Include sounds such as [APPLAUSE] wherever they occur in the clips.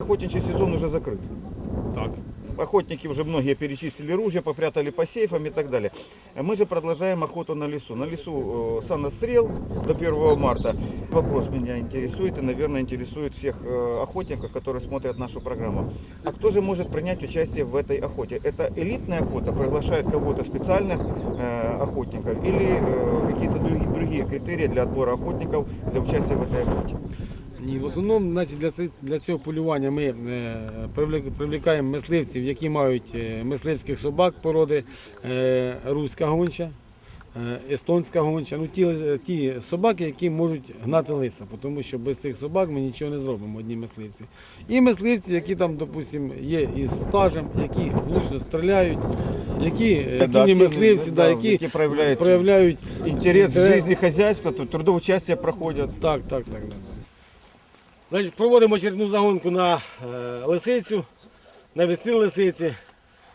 Охотничий сезон уже закрыт. Так. Охотники уже многие перечислили ружья, попрятали по сейфам и так далее. Мы же продолжаем охоту на лесу. На лесу э, санострел до 1 марта. Вопрос меня интересует и, наверное, интересует всех э, охотников, которые смотрят нашу программу. А кто же может принять участие в этой охоте? Это элитная охота, приглашает кого-то специальных э, охотников или э, какие-то другие, другие критерии для отбора охотников для участия в этой охоте? Ні, в основному значить, для, для цього полювання ми е, привлікаємо мисливців, які мають е, мисливських собак породи е, руська гонча, естонська гонча. Ну, ті, ті собаки, які можуть гнати лиса, тому що без цих собак ми нічого не зробимо, одні мисливці. І мисливці, які там, допустимо, є із стажем, які влучно стріляють, які е, Да, мисливці, да, да, які, які проявляють проявляють Интерес в жизни хозяйства, тут трудоучастие проходят. Так, так, так. так. Значить, проводимо очередну загонку на е, лисицю, на відстріл лисиці.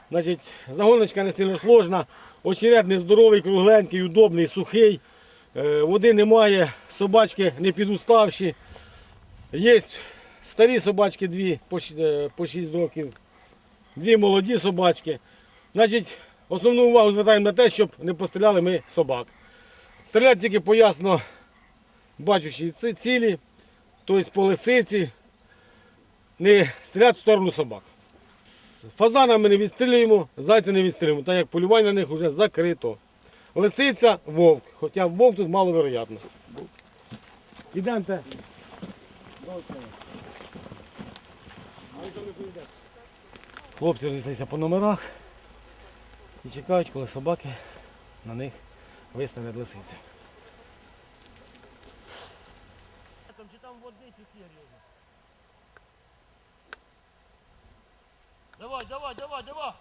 Значить, загоночка не сильно сложна, очеред нездоровий, кругленький, удобний, сухий. Е, води немає, собачки не підуставші. Є старі собачки дві по, е, по 6 років, дві молоді собачки. Значить, основну увагу звертаємо на те, щоб не постріляли ми собак. Стріляти тільки по ясно бачущій ці- цілі, тобто по лисиці, не стріляти в сторону собак. З Фазанами не відстрілюємо, зайця не відстрілюємо, так як полювання на них вже закрито. Лисиця, вовк, хоча вовк тут маловероятно. Ідемте. Хлопці розійшлися по номерах і чекають, коли собаки на них вистрілять лисиці. Води, чи серйозно? Давай, давай, давай, давай!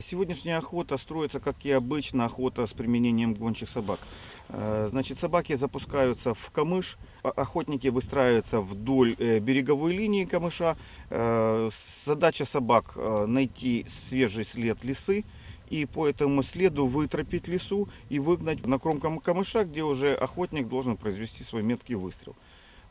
Сегодняшняя охота строится, как и обычно, охота с применением гончих собак. Э, Значит, собаки запускаются в камыш, а- охотники выстраиваются вдоль э, береговой линии камыша. Э, Задача собак найти свежий след лисы и по этому следу вытропить лису и выгнать на кромку камыша, где уже охотник должен произвести свой меткий выстрел.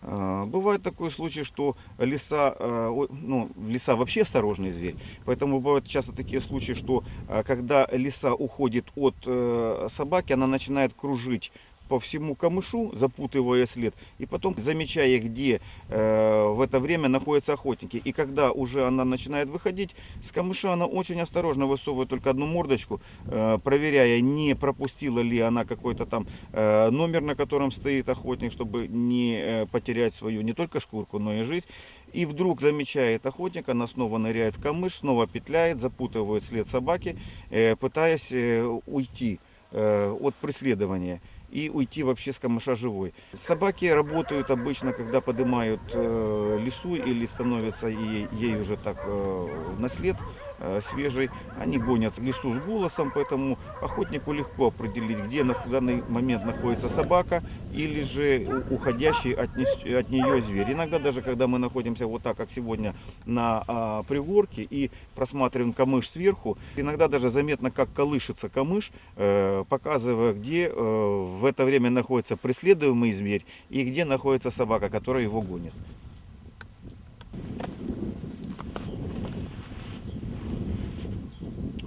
Э, Бывает такой случай, что лиса, э, о- ну, лиса вообще осторожный зверь, поэтому бывают часто такие случаи, что э, когда лиса уходит от э, собаки, она начинает кружить по всему камышу, запутывая след, и потом замечая, где э, в это время находятся охотники. И когда уже она начинает выходить с камыша, она очень осторожно высовывает только одну мордочку, э, проверяя, не пропустила ли она какой-то там э, номер, на котором стоит охотник, чтобы не э, потерять свою не только шкурку, но и жизнь. И вдруг замечает охотник, она снова ныряет в камыш, снова петляет, запутывает след собаки, э, пытаясь э, уйти э, от преследования и уйти вообще с камыша живой. Собаки работают обычно, когда поднимают э, лесу или становятся ей, ей уже так э, на след э, свежий. Они гонят лесу с голосом, поэтому охотнику легко определить, где на в данный момент находится собака или же уходящий от, нес- от нее зверь. Иногда даже, когда мы находимся вот так, как сегодня, на а, пригорке и просматриваем камыш сверху, иногда даже заметно, как колышется камыш, э, показывая, где э, в это время находится преследуемый зверь и где находится собака, которая его гонит.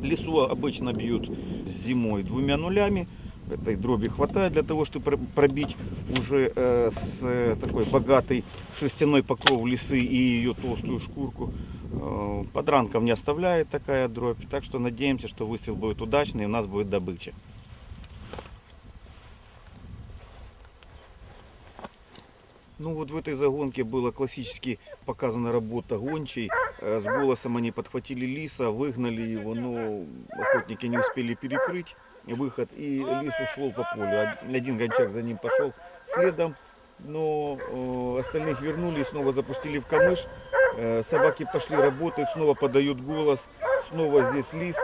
Лесу обычно бьют зимой двумя нулями. Этой дроби хватает для того, чтобы пр- пробить уже э, с э, такой богатый шерстяной покров лисы и ее толстую шкурку. Э, подранков не оставляет такая дробь. Так что надеемся, что выстрел будет удачный и у нас будет добыча. Ну вот в этой загонке была классически показана работа гончей. Э, С голосом они подхватили лиса, выгнали его, но охотники не успели перекрыть выход, и лис ушел по полю. Од- Один гончак за ним пошел следом, но э, остальных вернули и снова запустили в камыш. Э, Собаки пошли работать, снова подают голос, снова здесь лис.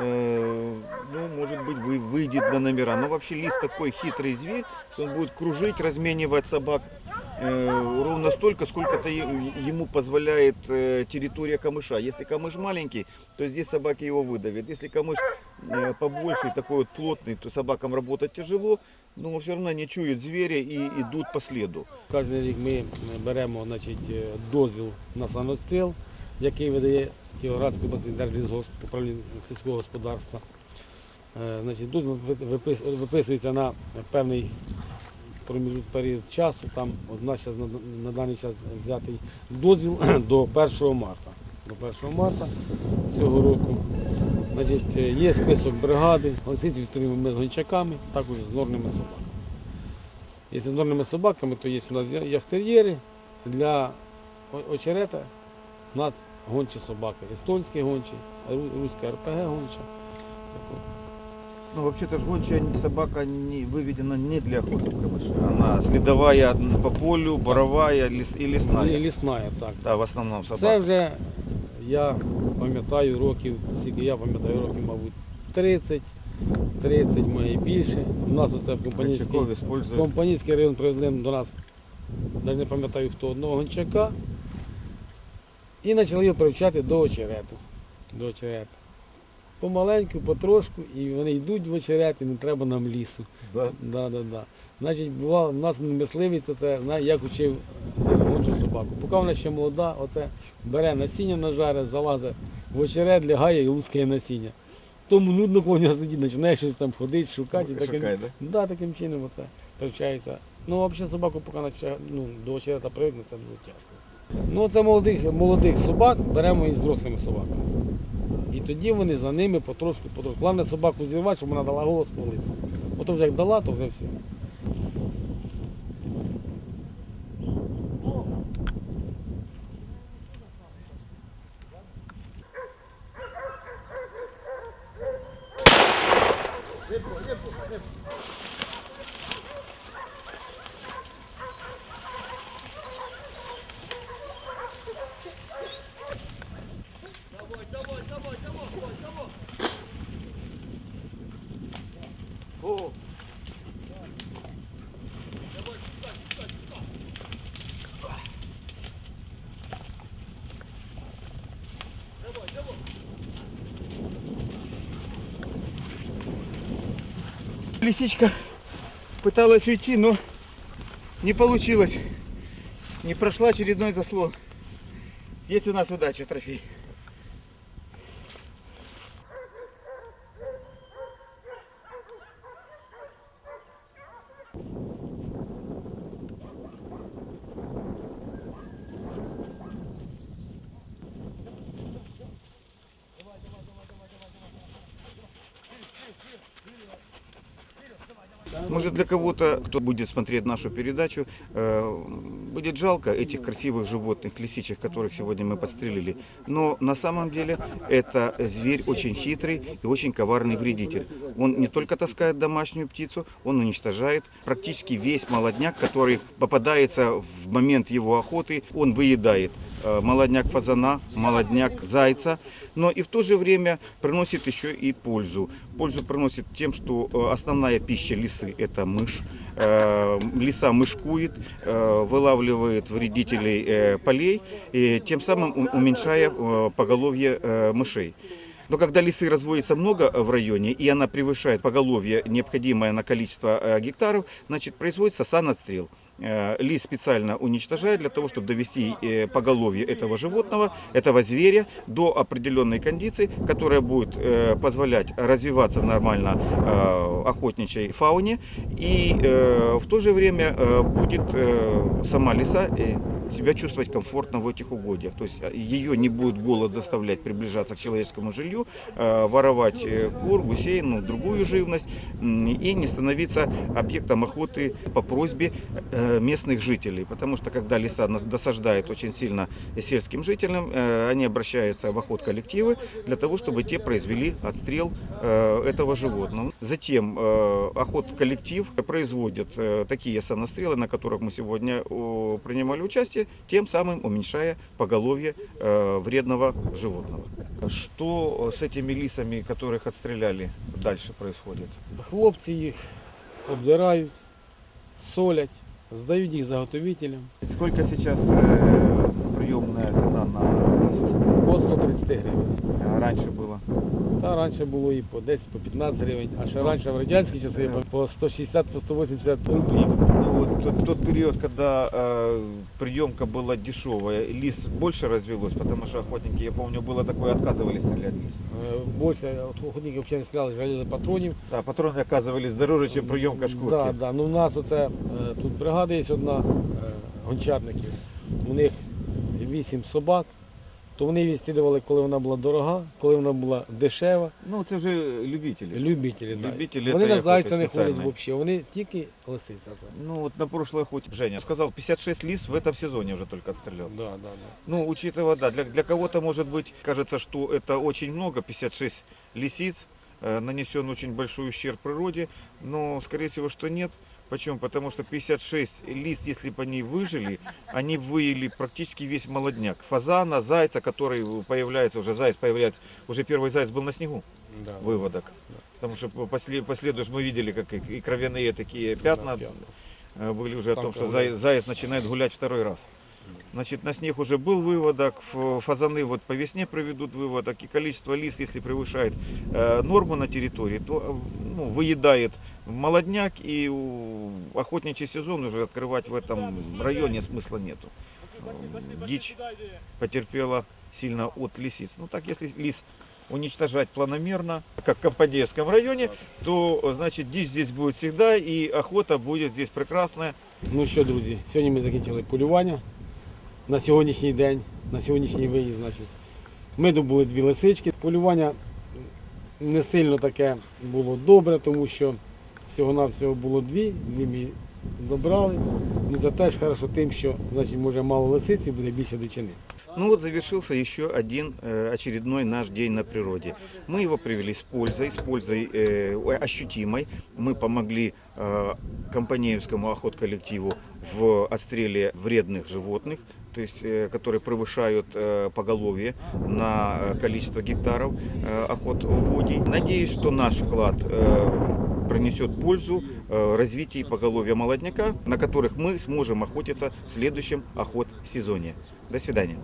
Ну, может быть, вы, выйдет на номера. Но вообще лис такой хитрый зверь, что он будет кружить, разменивать собак. э, ровно столько, сколько-то е- ему позволяет э, территория камыша. Если камыш маленький, то здесь собаки его выдавят. Если камыш э, побольше, и такой вот плотный, то собакам работать тяжело, но все равно они чуют зверя и идут по следу. Кожен рік ми беремо значить, е, дозвіл на самостріл, який видає Кіровоградський обласний держлісгосп, управління сільського господарства. Е, Значить, дозвіл ви- випис- виписується на певний проміжут період часу. Там нас зараз на, даний час взятий дозвіл [CLEARS THROAT] до 1 марта. До 1 марта цього року. Значить, е, є список бригади, лисиці відстоюємо ми з гончаками, також з норними собаками. Якщо з норними собаками, то є у нас яхтер'єри. Для очерета у нас гончі собаки. Естонські гончі, руська РПГ гонча. Ну, вообще-то ж гончая собака не выведена не для охоты в камыше. Она следовая по полю, боровая лес, и І лесная. лісна, так. Да, в основном Це собака. вже я пам'ятаю років, скільки я пам'ятаю років, мабуть, 30, 30, може і більше. У нас оце в Компанійській, Гончаков используют. Компанійський район привезли до нас, навіть не пам'ятаю хто, одного гончака. І почали його привчати до очерету. До очерету. Помаленьку, потрошку, і вони йдуть в очерет, і не треба нам лісу. Да. Да, да, да. Значить, бувало, у нас мисливець, це, як учив е, гончу собаку. Поки вона ще молода, оце бере насіння нажаре, залазить в очерет, лягає і лускає насіння. Тому нудно нього сидіти, починає щось там ходити, шукати. І таким, да? да, таким чином оце привчається. Ну, взагалі собаку поки навчає, ну, до очерета привикне, це дуже тяжко. Ну, це молодих, молодих собак беремо із взрослими собаками. Тоді вони за ними потрошку, потрошку. Головне собаку зірвати, щоб вона дала голос по лицю. Ото вже як дала, то вже все. Лисичка пыталась уйти, но не получилось. Не прошла очередной заслон. Есть у нас удача, трофей. Может для кого-то, кто будет смотреть нашу передачу, э, будет жалко этих красивых животных, лисичек, которых сегодня мы подстрелили. Но на самом деле это зверь очень хитрый и очень коварный вредитель. Он не только таскает домашнюю птицу, он уничтожает практически весь молодняк, который попадается в момент его охоты. Он выедает молодняк фазана, молодняк зайца, но и в то же время приносит еще и пользу. Пользу приносит тем, что э, основная пища лисы – это мышь. Э, Лиса мышкует, э, вылавливает вредителей э, полей, и тем самым уменьшая э, поголовье э, мышей. Но когда лисы разводится много в районе, и она превышает поголовье, необходимое на количество э, гектаров, значит, производится санотстрел. Э, Лис специально уничтожает для того, чтобы довести э, поголовье этого животного, этого зверя до определенной кондиции, которая будет э, позволять развиваться нормально охотничьей фауне. И в то же время будет сама лиса себя чувствовать комфортно в этих угодьях. То есть ее не будет голод заставлять приближаться к человеческому жилью, воровать кур, гусей, ну, другую живность и не становиться объектом охоты по просьбе местных жителей. Потому что когда лиса нас досаждает очень сильно сельским жителям, э, они обращаются в охот коллективы для того, чтобы те произвели отстрел э, этого животного. Затем э, охот коллектив производит такие самострелы, на которых мы сегодня принимали участие, тем самым уменьшая поголовье вредного животного. Что с этими лисами, которых отстреляли, дальше происходит? Хлопці їх обдирають, солять, Здають їх заготовителям Сколько сейчас э, приемная цена на, сушку? по 130 гривень. А раньше было? Та раніше було і по 10, по 15 гривень, а ще раніше в радянські часи по 160, по 180 рублів. Ну вот тот, тот период, когда э, приемка была дешевая, лис больше развелось, потому что охотники, я помню, было такое, отказывались стрелять в лис. Е, Більше от охотники взагалі не стріляли, жаліли патронів. Да, патроны оказывались дороже, чем приемка шкурки. Да, да. Ну, у нас оце, е, тут бригада є одна е, гончарників. У них 8 собак. То вони її стрілювали, коли вона була дорога, коли вона була дешева. Ну, це вже любителі. Любителі, да. Любителі Вони та на зайця охоти не ходять спеціальної. взагалі, вони тільки лисиця. Це. Ну, вот на прошлой охоте Женя сказал, 56 лис в этом сезоне уже только отстрелял. Да, да, да. Ну, учитывая, да, для, для кого-то, может быть, кажется, что это очень много, 56 лисиц, э, нанесен очень большой ущерб природе, но, скорее всего, что нет. Почему? Потому что 56 лис, если бы они выжили, они выели практически весь молодняк. Фазана, зайца, который появляется, уже заяц появляется, уже первый заяц был на снегу, да. выводок. Потому что после, последуешь мы видели, как и, кровяные такие пятна пятна. э, были уже о Там том, что заяц, заяц начинает гулять второй раз. Значит, на снег уже был выводок, фазаны вот по весне проведут выводок, и количество лис, если превышает э, норму на территории, то э, ну, выедает молодняк, и у- охотничий сезон уже открывать в этом районе смысла нету. Э, Дичь потерпела сильно от лисиц. Ну так, если лис уничтожать планомерно, как в Компанеевском районе, то э, значит дичь здесь будет всегда, и охота будет здесь прекрасная. Ну що, друзі, сьогодні ми закінчили полювання на сьогоднішній день, на сьогоднішній виїзд, значить. Ми добули дві лисички. Полювання не сильно таке було добре, тому що всього-навсього було дві, дві ми добрали. Ну це теж хорошо тим, що значить, може мало лисиці, буде більше дичини. Ну вот завершился еще один э, очередной наш день на природе. Мы его привели с пользой, с пользой э, ощутимой. Мы помогли э, компанеевскому охотколлективу в отстреле вредных животных, то есть, э, которые превышают э, поголовье на э, количество гектаров охот угодий. Надеюсь, что наш вклад принесет пользу развитию поголовья молодняка, на которых мы сможем охотиться в следующем охот сезоне. До свидания.